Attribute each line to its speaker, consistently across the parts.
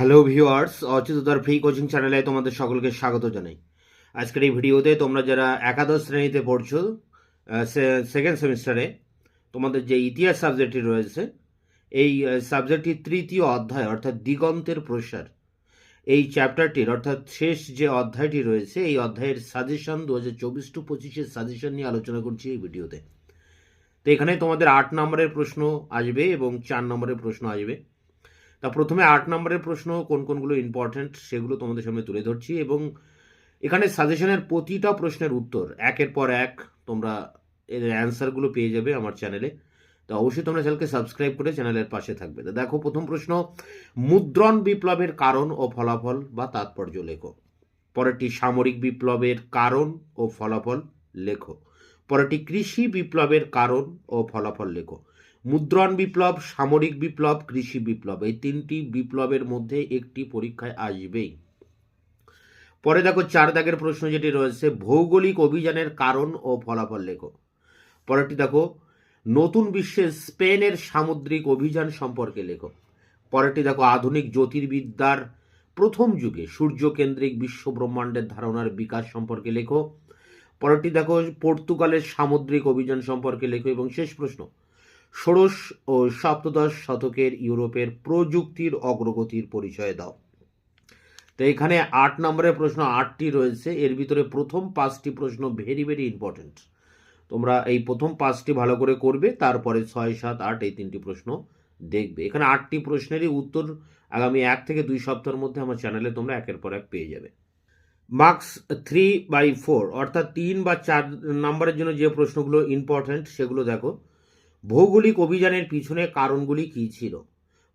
Speaker 1: Hello viewers অচ্যুতদার free coaching চ্যানেলে তোমাদের সকলকে স্বাগত জানাই। আজকের এই ভিডিওতে তোমরা যারা একাদশ শ্রেণীতে পড়ছো সেকেন্ড সেমিস্টারে তোমাদের যে ইতিহাস সাবজেক্টটি রয়েছে, এই সাবজেক্টটি তৃতীয় অধ্যায়, অর্থাৎ দিগন্তের প্রসার। এই চ্যাপ্টারটির অর্থাৎ শেষ যে অধ্যায়টি রয়েছে, এই অধ্যায়ের সাজেশন দু হাজার চব্বিশ টু পঁচিশের সাজেশন নিয়ে আলোচনা করছি এই ভিডিওতে। তো এখানে তোমাদের আট নম্বরের প্রশ্ন আসবে এবং চার নম্বরের প্রশ্ন আসবে। তা প্রথমে আট নম্বরের প্রশ্ন, কোন কোনগুলো ইম্পর্ট্যান্ট সেগুলো তোমাদের সামনে তুলে ধরছি এবং এখানে সাজেশনের প্রতিটা প্রশ্নের উত্তর, একের পর এক তোমরা এর অ্যান্সারগুলো পেয়ে যাবে আমার চ্যানেলে তো অবশ্যই তোমরা চ্যানেলকে সাবস্ক্রাইব করে চ্যানেলের পাশে থাকবে। তো দেখো প্রথম প্রশ্ন, মুদ্রণ বিপ্লবের কারণ ও ফলাফল বা তাৎপর্য লেখো। পরেরটি, সামরিক বিপ্লবের কারণ ও ফলাফল লেখো। পরেরটি, কৃষি বিপ্লবের কারণ ও ফলাফল লেখো। মুদ্রণ বিপ্লব, সামরিক বিপ্লব, কৃষি বিপ্লব এই তিনটি বিপ্লবের মধ্যে একটি পরীক্ষায় আসবেই। পরে দেখো চার দাগের প্রশ্ন যেটি রয়েছে, ভৌগোলিক অভিযানের কারণ ও ফলাফল লেখো। পরেরটি দেখো, নতুন বিশ্বে স্পেনের সামুদ্রিক অভিযান সম্পর্কে লেখো। পরেরটি দেখো, আধুনিক জ্যোতির্বিদ্যার প্রথম যুগে সূর্যকেন্দ্রিক বিশ্ব ব্রহ্মাণ্ডের ধারণার বিকাশ সম্পর্কে লেখো। পরেরটি দেখো, পর্তুগালের সামুদ্রিক অভিযান সম্পর্কে লেখো এবং শেষ প্রশ্ন ষোড়শ ও সপ্তদশ শতকের ইউরোপের প্রযুক্তির অগ্রগতির পরিচয় দাও। তো এখানে আট নম্বরের প্রশ্ন আটটি রয়েছে, এর ভিতরে প্রথম পাঁচটি প্রশ্ন ভেরি ভেরি ইম্পর্টেন্ট তোমরা এই প্রথম পাঁচটি ভালো করে করবে, তারপরে ছয়, সাত, আট এই তিনটি প্রশ্ন দেখবে। এখানে আটটি প্রশ্নেরই উত্তর আগামী এক থেকে দুই সপ্তাহের মধ্যে আমার চ্যানেলে তোমরা একের পর এক পেয়ে যাবে। মার্কস থ্রি বাই ফোর, অর্থাৎ তিন বা চার নম্বরের জন্য যে প্রশ্নগুলো ইম্পর্ট্যান্ট সেগুলো দেখো। ভৌগোলিক অভিযানের পিছনে কারণগুলি কী ছিল?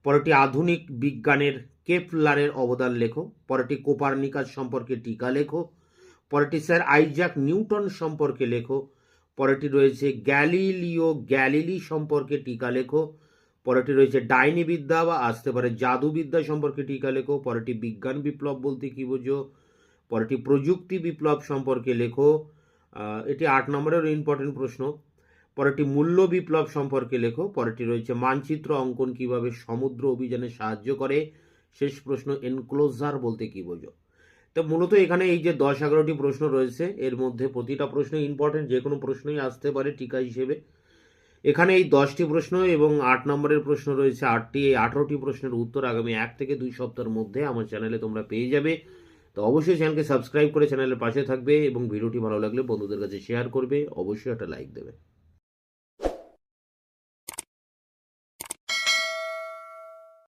Speaker 1: পরেরটি আধুনিক বিজ্ঞানের কেপলারের অবদান লেখো। পরেরটি কোপারনিকাস সম্পর্কে টিকা লেখো। পরেরটি স্যার আইজাক নিউটন সম্পর্কে লেখো। পরেরটি রয়েছে গ্যালিলিও গ্যালিলি সম্পর্কে টিকা লেখো। পরেরটি রয়েছে ডাইনি বিদ্যা বা আসতে পারে জাদুবিদ্যা সম্পর্কে টিকা লেখো। পরেরটি বিজ্ঞান বিপ্লব বলতে কী বোঝো? পরেরটি প্রযুক্তি বিপ্লব সম্পর্কে লেখো। এটি আট নম্বরের ইম্পর্টেন্ট প্রশ্ন। পরেরটি মূল্য বিপ্লব সম্পর্কে লেখো, পরেরটি রয়েছে মানচিত্র অঙ্কন কীভাবে সমুদ্র অভিযানে সাহায্য করে? শেষ প্রশ্ন এনক্লোজার বলতে কি বোঝো? তো মূলত এখানে এই যে দশ এগারোটি প্রশ্ন রয়েছে, এর মধ্যে প্রতিটা প্রশ্ন ইম্পর্টেন্ট যে কোনো প্রশ্নই আসতে পারে টিকা হিসেবে। এখানে এই দশটি প্রশ্ন এবং আট নম্বরের প্রশ্ন রয়েছে, আটটি, এই আঠারোটি প্রশ্নের উত্তর আগামী এক থেকে দুই সপ্তাহের মধ্যে আমার চ্যানেলে তোমরা পেয়ে যাবে। তো অবশ্যই চ্যানেলকে সাবস্ক্রাইব করে চ্যানেলের পাশে থাকবে এবং ভিডিওটি ভালো লাগলে বন্ধুদের কাছে শেয়ার করবে, অবশ্যই একটা লাইক দেবে।